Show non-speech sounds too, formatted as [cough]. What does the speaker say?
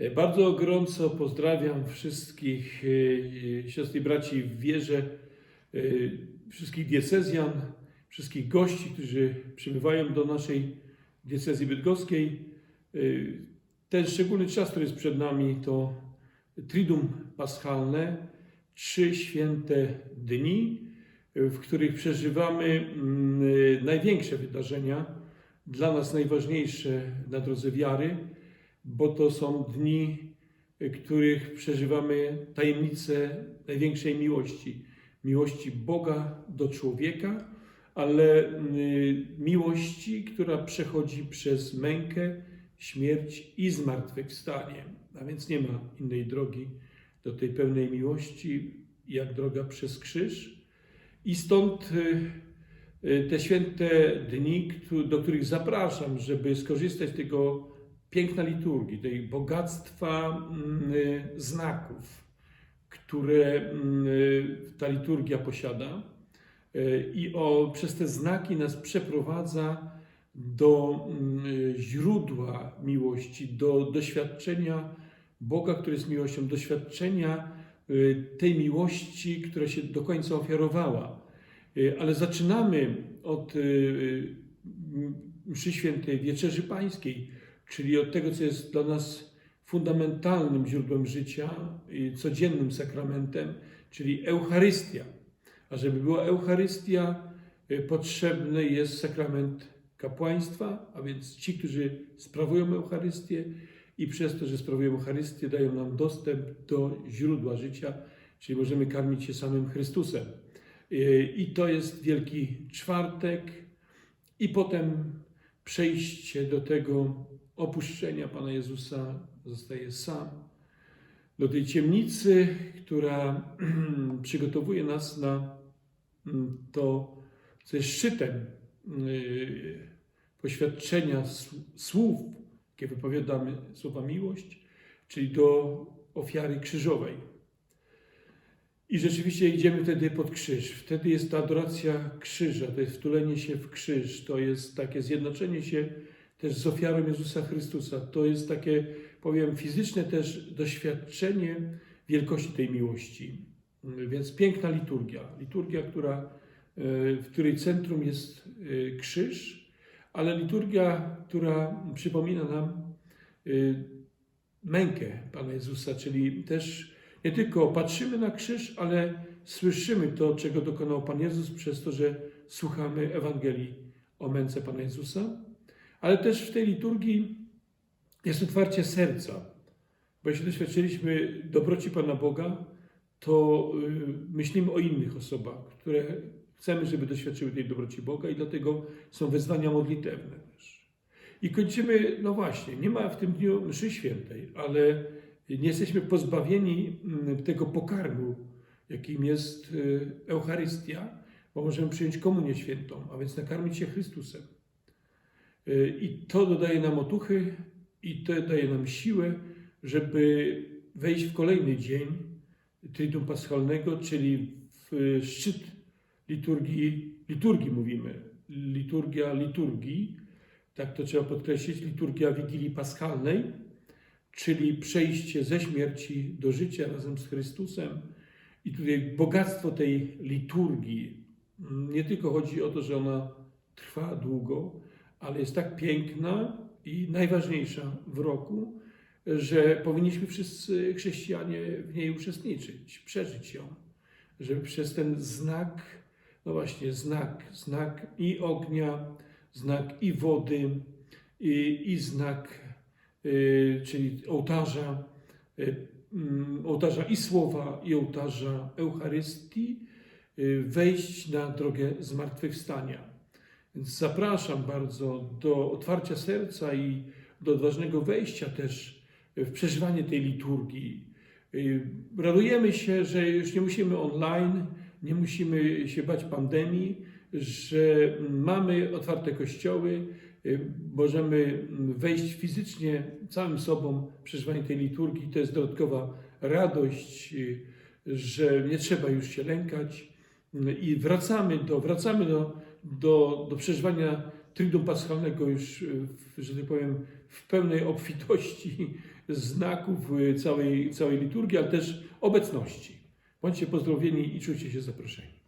E, Bardzo gorąco pozdrawiam wszystkich e, siostr i braci w wierze, e, wszystkich diecezjan, wszystkich gości, którzy przybywają do naszej diecezji bydgoskiej. E, Ten szczególny czas, który jest przed nami, to Triduum Paschalne, trzy święte dni, e, w których przeżywamy mm, e, największe wydarzenia, dla nas najważniejsze na drodze wiary, bo to są dni, w których przeżywamy tajemnicę największej miłości. Miłości Boga do człowieka, ale y, miłości, która przechodzi przez mękę, śmierć i zmartwychwstanie. A więc nie ma innej drogi do tej pełnej miłości, jak droga przez krzyż. I stąd y, y, te święte dni, do których zapraszam, żeby skorzystać z tego piękna liturgii, tej bogactwa mm, y, znaków, które mm, y, ta liturgia posiada. Y, I o, przez te znaki nas przeprowadza do mm, źródła miłości, do doświadczenia Boga, który jest miłością, doświadczenia tej miłości, która się do końca ofiarowała. Ale zaczynamy od mszy świętej Wieczerzy Pańskiej, czyli od tego, co jest dla nas fundamentalnym źródłem życia, i codziennym sakramentem, czyli Eucharystia. A żeby była Eucharystia, y, potrzebny jest sakrament kapłaństwa, a więc ci, którzy sprawują Eucharystię i przez to, że sprawują Eucharystię, dają nam dostęp do źródła życia, czyli możemy karmić się samym Chrystusem. Y, I to jest Wielki Czwartek, i potem przejście do tego opuszczenia Pana Jezusa zostaje sam. Do tej ciemnicy, która [clears throat] przygotowuje nas na mm, to, co jest szczytem yy, poświadczenia słów, jakie wypowiadamy, słowa miłość, czyli do ofiary krzyżowej. I rzeczywiście idziemy wtedy pod krzyż. Wtedy jest ta adoracja krzyża, to jest wtulenie się w krzyż, to jest takie zjednoczenie się też z ofiarą Jezusa Chrystusa. To jest takie, powiem, fizyczne też doświadczenie wielkości tej miłości. Więc piękna liturgia. Liturgia, która, w której centrum jest e, krzyż, ale liturgia, która przypomina nam e, mękę Pana Jezusa, czyli też nie tylko patrzymy na krzyż, ale słyszymy to, czego dokonał Pan Jezus przez to, że słuchamy Ewangelii o męce Pana Jezusa, ale też w tej liturgii jest otwarcie serca, bo jeśli doświadczyliśmy dobroci Pana Boga, to y, myślimy o innych osobach, które chcemy, żeby doświadczyły tej dobroci Boga i dlatego są wezwania modlitewne też. I kończymy, no właśnie, nie ma w tym dniu mszy świętej, ale nie jesteśmy pozbawieni mm, tego pokarmu, jakim jest y, Eucharystia, bo możemy przyjąć komunię świętą, a więc nakarmić się Chrystusem. Y, I to dodaje nam otuchy i to daje nam siłę, żeby wejść w kolejny dzień Triduum Paschalnego, czyli w szczyt liturgii, liturgii mówimy, liturgia liturgii, tak to trzeba podkreślić, liturgia Wigilii Paschalnej, czyli przejście ze śmierci do życia razem z Chrystusem. I tutaj bogactwo tej liturgii, nie tylko chodzi o to, że ona trwa długo, ale jest tak piękna i najważniejsza w roku, że powinniśmy wszyscy chrześcijanie w niej uczestniczyć, przeżyć ją, żeby przez ten znak, no właśnie, znak, znak i ognia, znak i wody, i, i znak, czyli ołtarza, y, mm, ołtarza i słowa, i ołtarza Eucharystii, y, wejść na drogę zmartwychwstania. Więc zapraszam bardzo do otwarcia serca i do odważnego wejścia też w przeżywanie tej liturgii. Y, Radujemy się, że już nie musimy online, nie musimy się bać pandemii, że mamy otwarte kościoły, y, możemy wejść fizycznie całym sobą w przeżywanie tej liturgii. To jest dodatkowa radość, y, że nie trzeba już się lękać y, i wracamy do, wracamy do, do, do przeżywania Triduum Paschalnego już, y, że tak powiem, w pełnej obfitości [laughs] znaków y, całej, całej liturgii, ale też obecności. Bądźcie pozdrowieni i czujcie się zaproszeni.